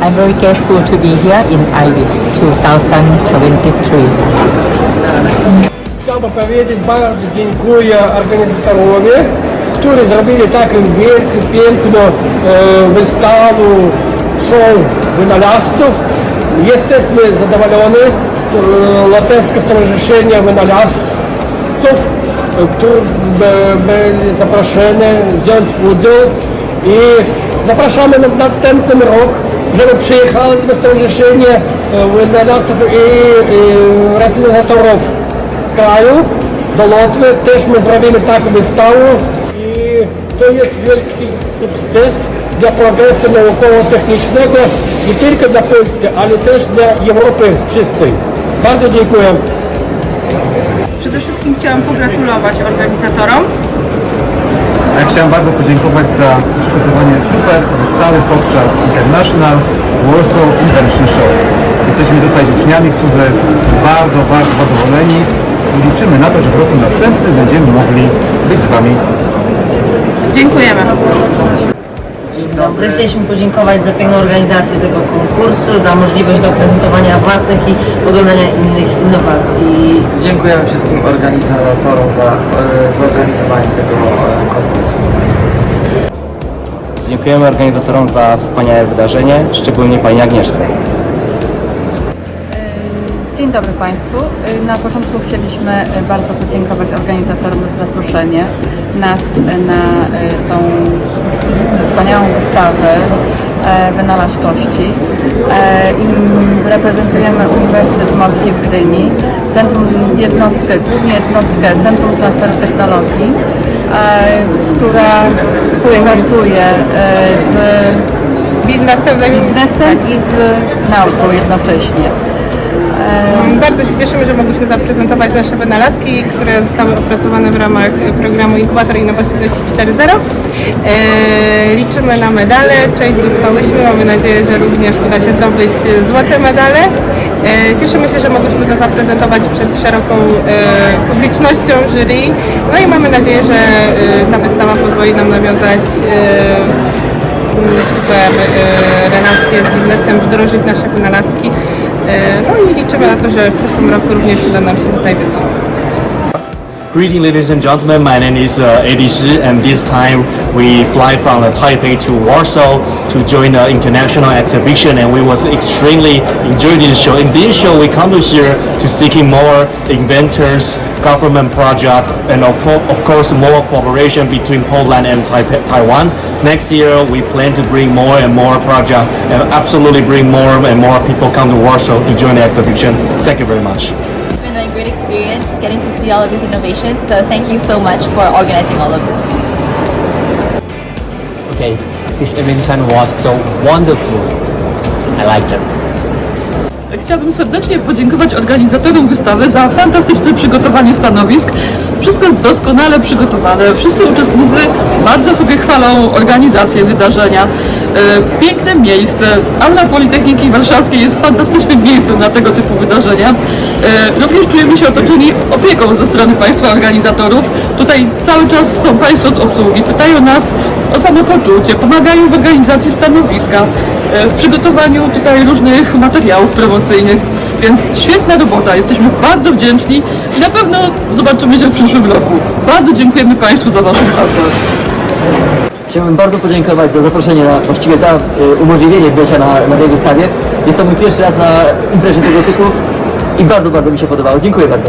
I'm very grateful to be here in IWIS 2023. Chciałbym powiedzieć bardzo dziękuję organizatorowi, którzy zrobili taką wielką, piękną e, wystawę, show wynalazców. Jesteśmy zadowoleni. E, Łotewskie Stowarzyszenie Wynalazców, e, które be- byli zaproszeni wziąć udział i zapraszamy na następny rok, żeby przyjechało Stowarzyszenie e, Wynalazców i, i realizatorów z kraju do Łotwy. Też my zrobili taką wystawę i to jest wielki sukces dla progresu naukowo-technicznego nie tylko dla Polski, ale też dla Europy wszyscy. Bardzo dziękuję. Przede wszystkim chciałam pogratulować organizatorom. Ja chciałem bardzo podziękować za przygotowanie super wystawy podczas International Warsaw Invention Show. Jesteśmy tutaj z uczniami, którzy są bardzo, bardzo zadowoleni i liczymy na to, że w roku następnym będziemy mogli być z Wami Dziękujemy. Dzień dobry. Chcieliśmy podziękować za piękną organizację tego konkursu, za możliwość do prezentowania własnych i oglądania innych innowacji. Dziękujemy wszystkim organizatorom za e, zorganizowanie tego e, konkursu. Dziękujemy organizatorom za wspaniałe wydarzenie, szczególnie Pani Agnieszce. Dzień dobry Państwu. Na początku chcieliśmy bardzo podziękować organizatorom za zaproszenie nas na tą wspaniałą wystawę e, wynalazczości. E, I reprezentujemy Uniwersytet Morski w Gdyni, centrum jednostkę, głównie jednostkę Centrum Transferu Technologii, e, która współpracuje z Biznesem biznesem i z nauką jednocześnie. Bardzo się cieszymy, że mogliśmy zaprezentować nasze wynalazki, które zostały opracowane w ramach programu Inkubator Innowacyjności 4.0. Liczymy na medale, część dostałyśmy, mamy nadzieję, że również uda się zdobyć e, złote medale. E, cieszymy się, że mogliśmy to zaprezentować przed szeroką e, publicznością, jury. No i mamy nadzieję, że ta wystawa pozwoli nam nawiązać super relacje z biznesem, wdrożyć nasze wynalazki. No i liczymy na to, że w przyszłym roku również uda nam się tutaj być. Greeting ladies and gentlemen, my name is uh, Eddie Shi and this time we fly from uh, Taipei to Warsaw to join the international exhibition and we was extremely enjoyed this show. In this show we come to here to seeking more inventors, government project and of, co- of course more cooperation between Poland and Taipei, Taiwan. Next year we plan to bring more and more project and absolutely bring more and more people come to Warsaw to join the exhibition. Thank you very much. Experience getting to see all of these innovations, so thank you so much for organizing all of this. Okay, this invention was so wonderful. I liked it. Chciałabym serdecznie podziękować organizatorom wystawy za fantastyczne przygotowanie stanowisk. Wszystko jest doskonale przygotowane. Wszyscy uczestnicy bardzo sobie chwalą organizację wydarzenia. E, Piękne miejsce. Aula Politechniki Warszawskiej jest fantastycznym miejscem na tego typu wydarzenia. E, Również czujemy się otoczeni opieką ze strony Państwa organizatorów. Tutaj cały czas są Państwo z obsługi. Pytają nas o samopoczucie, pomagają w organizacji stanowiska, e, w przygotowaniu tutaj różnych materiałów promocyjnych, więc świetna robota, jesteśmy bardzo wdzięczni i na pewno zobaczymy się w przyszłym roku. Bardzo dziękujemy Państwu za Waszą pracę. Chciałbym bardzo podziękować za zaproszenie, na, właściwie za y, umożliwienie bycia na, na tej wystawie. Jest to mój pierwszy raz na imprezie tego typu i bardzo, bardzo mi się podobało. Dziękuję bardzo.